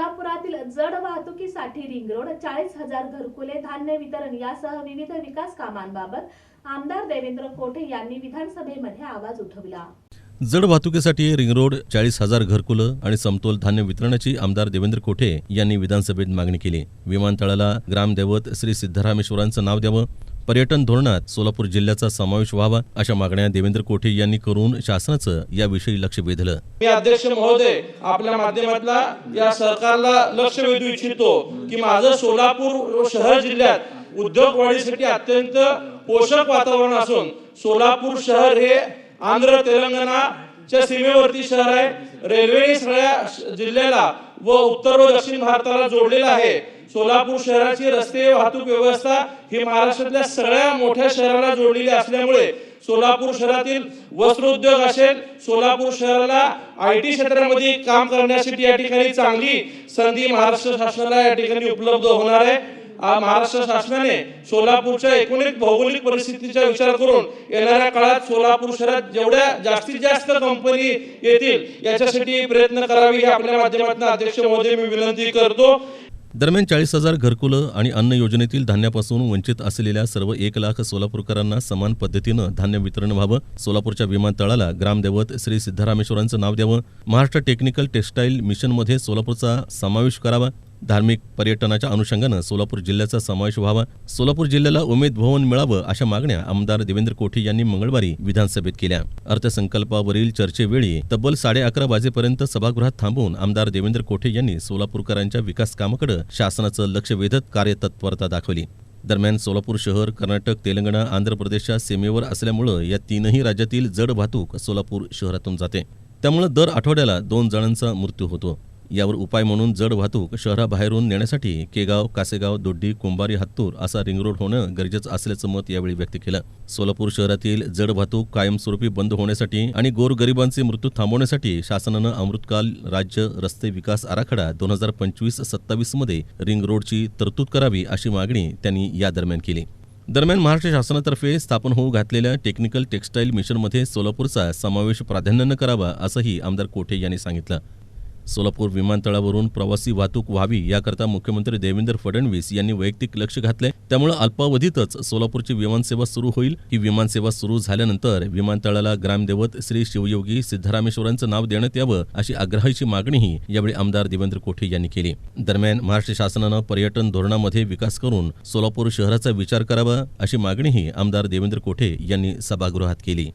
कोल्हापुरातील जड वाहतुकीसाठी रिंग रोड चाळीस हजार घरकुले धान्य वितरण यासह विविध विकास कामांबाबत आमदार देवेंद्र कोठे यांनी विधानसभेमध्ये आवाज उठवला. जड वाहतुकीसाठी रिंग रोड चाळीस हजार घरकुलं आणि समतोल धान्य वितरणाची आमदार देवेंद्र कोठे यांनी विधानसभेत मागणी केली. विमानतळाला ग्रामदैवत श्री सिद्धरामेश्वरांचं नाव द्यावं पर्यटन धोरणात सोलापूर जिल्ह्याचा समावेश व्हावा अशा मागण्या देवेंद्र कोठे यांनी करून शासनाचं याविषयी लक्ष वेधलं. मी अध्यक्ष महोदय आपल्या माध्यमातला या सरकारला लक्ष वेधू इच्छितो की माझं सोलापूर शहर जिल्ह्यात उद्योग वाढीसाठी अत्यंत पोषक वातावरण असून सोलापूर शहर हे आंध्र तेलंगणाच्या सीमेवरती शहर आहे. रेल्वेने सगळ्या जिल्ह्याला व उत्तर व दक्षिण भारताला जोडलेलं आहे. सोलापूर शहराची रस्ते वाहतूक व्यवस्था ही महाराष्ट्रातल्या सगळ्या मोठ्या शहराला जोडलेली असल्यामुळे सोलापूर शहरातील वस्त्रोद्योग असेल सोलापूर शहराला आय टी क्षेत्रामध्ये काम करण्यासाठी या ठिकाणी चांगली संधी महाराष्ट्र शासनाला या ठिकाणी उपलब्ध होणार आहे. महाराष्ट्र शासनाने सोलापूरच्या एकूणच भौगोलिक परिस्थितीचा विचार करून येणाऱ्या काळात सोलापूर शहरात जेवढ्या जास्तीत जास्त कंपनी येतील याच्यासाठी प्रयत्न करावे ही आपल्या माध्यमातून अध्यक्ष महोदय मी विनंती करतो. दरम्यान चाळीस हजार घरकुलं आणि अन्न योजनेतील धान्यापासून वंचित असलेल्या सर्व एक लाख सोलापूरकरांना समान पद्धतीनं धान्य वितरण व्हावं. सोलापूरच्या विमानतळाला ग्रामदैवत श्री सिद्धरामेश्वरांचं नाव द्यावं. महाराष्ट्र टेक्निकल टेक्स्टाईल मिशनमध्ये सोलापूरचा समावेश करावा. धार्मिक पर्यटनाच्या अनुषंगानं सोलापूर जिल्ह्याचा समावेश व्हावा. सोलापूर जिल्ह्याला उमेद भवन मिळावं अशा मागण्या आमदार देवेंद्र कोठे यांनी मंगळवारी विधानसभेत केल्या. अर्थसंकल्पावरील चर्चेवेळी तब्बल साडे अकरा वाजेपर्यंत सभागृहात थांबून आमदार देवेंद्र कोठे यांनी सोलापूरकरांच्या विकास कामाकडे शासनाचं लक्ष वेधत कार्यतत्परता दाखवली. दरम्यान सोलापूर शहर कर्नाटक तेलंगणा आंध्र प्रदेशच्या सीमेवर असल्यामुळं या तीनही राज्यातील जड वाहतूक सोलापूर शहरातून जाते. त्यामुळं दर आठवड्याला दोन जणांचा मृत्यू होतो. यावर उपाय म्हणून जड वाहतूक शहराबाहेरून नेण्यासाठी केगाव कासेगाव दोड्डी कुंभारी हत्तूर असा रिंग रोड होणं गरजेचं असल्याचं मत यावेळी व्यक्त केलं. सोलापूर शहरातील जड वाहतूक कायमस्वरूपी बंद होण्यासाठी आणि गोरगरिबांचे मृत्यू थांबवण्यासाठी शासनानं अमृतकाल राज्य रस्ते विकास आराखडा दोन हजार पंचवीस सत्तावीसमध्ये रिंग रोडची तरतूद करावी अशी मागणी त्यांनी या दरम्यान केली. दरम्यान महाराष्ट्र शासनातर्फे स्थापन होऊ घातलेल्या टेक्निकल टेक्स्टाईल मिशनमध्ये सोलापूरचा समावेश प्राधान्यानं करावा असंही आमदार कोठे यांनी सांगितलं. सोलापूर विमानतळावरून प्रवासी वाहतूक व्हावी याकरता मुख्यमंत्री देवेंद्र फडणवीस यांनी वैयक्तिक लक्ष घातलंय त्यामुळे अल्पावधीतच सोलापूरची विमानसेवा सुरू होईल. ही विमानसेवा सुरू झाल्यानंतर विमानतळाला ग्रामदेवत श्री शिवयोगी सिद्धरामेश्वरांचं नाव देण्यात यावं अशी आग्रहाची मागणीही यावेळी आमदार देवेंद्र कोठे यांनी केली. दरम्यान महाराष्ट्र शासनानं पर्यटन धोरणामध्ये विकास करून सोलापूर शहराचा विचार करावा अशी मागणीही आमदार देवेंद्र कोठे यांनी सभागृहात केली.